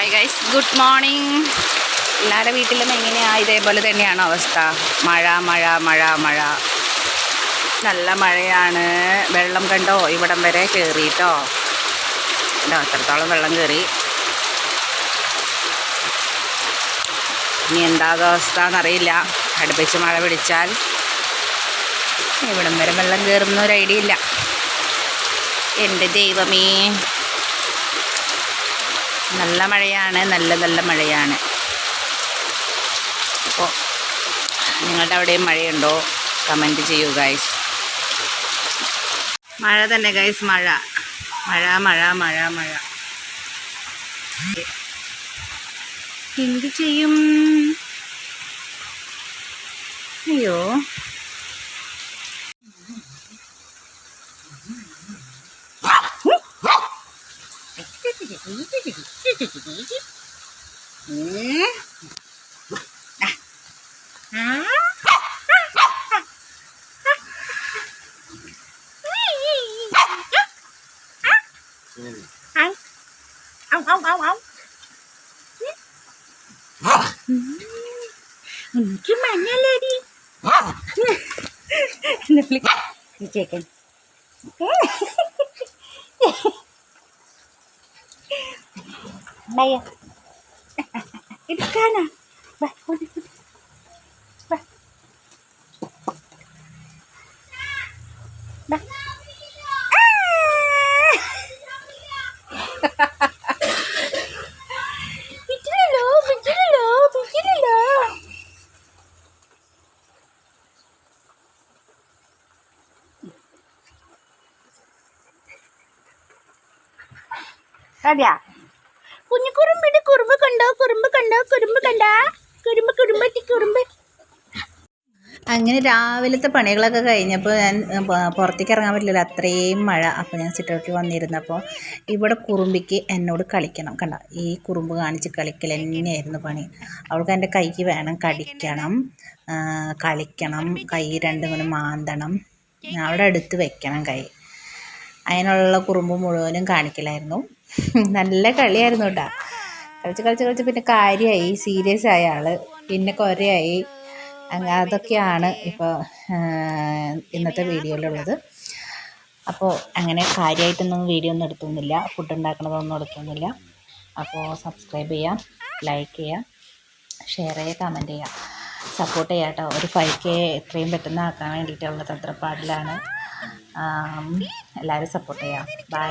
Hi guys good morning എല്ലാവരുടെ വീട്ടിലും എങ്ങനെയാ? ഇതേപോലെ തന്നെയാണ് അവസ്ഥ? മഴ മഴ മഴ മഴ. നല്ല മഴയാണ്. വെള്ളം കണ്ടോ? ഇവിടം വരെ കയറിയിട്ടോ കണ്ടോ അത്രത്തോളം വെള്ളം കയറി ഇനി എന്താകും അവസ്ഥ എന്നറിയില്ല അടുപ്പിച്ച് മഴ പിടിച്ചാൽ ഇവിടം വരെ വെള്ളം കയറുന്ന ഒരു ഐഡിയ ഇല്ല. എന്റെ ദൈവമേ. നല്ല മഴയാണ് നല്ല നല്ല മഴയാണ്. അപ്പോൾ നിങ്ങളുടെ അവിടെയും മഴയുണ്ടോ? കമന്റ് ചെയ്യൂ ഗൈസ് മഴ തന്നെ ഗൈസ് മഴ. മഴ മഴ മഴ മഴ. എന്ത് ചെയ്യും? അയ്യോ. ông ông ông ông gimana lady Netflix cek kan Bayan. Ito ka na. Ba, huli, huli. Ba. Ba. Ah! Picture na lang, picture na lang, picture കുഞ്ഞു കുറുമ്പിട് കുറുമ്പ് കണ്ടോ കുറുമ്പ് കണ്ടോ കുറുമ്പ് കണ്ടാ? കുറുമ്പ് കുറുമ്പ് കുറുമ്പ്. അങ്ങനെ രാവിലത്തെ പണികളൊക്കെ കഴിഞ്ഞപ്പോൾ ഞാൻ പുറത്തേക്ക് ഇറങ്ങാൻ പറ്റില്ല അത്രയും മഴ. അപ്പോൾ ഞാൻ സിറ്റൗട്ടിൽ വന്നിരുന്നപ്പോൾ ഇവിടെ കുറുമ്പിക്ക് എന്നോട് കളിക്കണം. കണ്ട ഈ കുറുമ്പ് കാണിച്ച് കളിക്കൽ തന്നെയായിരുന്നു പണി. അവൾക്ക് എന്റെ കൈക്ക് വേണം കടിക്കണം കളിക്കണം കൈ രണ്ടും കൂടി മാന്തണം. അവിടെ അടുത്ത് വെക്കണം കൈ. അതിനുള്ള കുറുമ്പ് മുഴുവനും കാണിക്കലായിരുന്നു. നല്ല കളിയായിരുന്നു കേട്ടോ. കളിച്ച് കളിച്ച് കളിച്ച് പിന്നെ കാര്യമായി സീരിയസ് ആയ ആൾ പിന്നെ കുരയായി. അതൊക്കെയാണ് ഇപ്പോൾ ഇന്നത്തെ വീഡിയോയിലുള്ളത്. അപ്പോൾ അങ്ങനെ കാര്യമായിട്ടൊന്നും വീഡിയോ ഒന്നും എടുത്തൊന്നുമില്ല ഫുഡ് ഉണ്ടാക്കണതൊന്നും എടുത്തൊന്നുമില്ല അപ്പോൾ സബ്സ്ക്രൈബ് ചെയ്യാം ലൈക്ക് ചെയ്യാം ഷെയർ ചെയ്യുക കമന്റ് ചെയ്യുക സപ്പോർട്ട് ചെയ്യാം കേട്ടോ ഒരു ഫൈവ് കെ എത്രയും പെട്ടെന്ന് ആക്കാൻ വേണ്ടിയിട്ടുള്ള തത്രപ്പാടിലാണ് എല്ലാവരും സപ്പോർട്ട് ചെയ്യാം. ബൈ